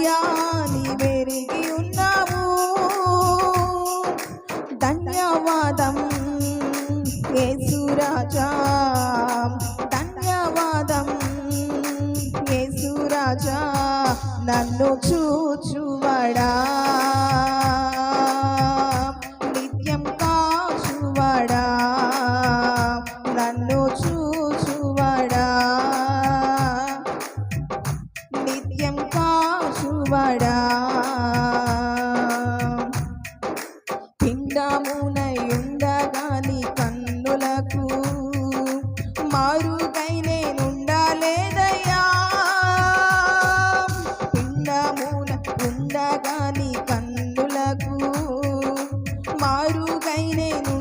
అయ్యా పెరిగి వెరిగి ఉన్నావు. ధన్యవాదం యేసురాజా ధన్యవాదం యేసురాజా నన్ను చూచువడా? గొప్పవాడా పిండమునయుండగాని కన్నులకు మారుకై నేనుండాలేదయ్యా. పిండమున ఉండగాని కన్నులకు మారుకై నేను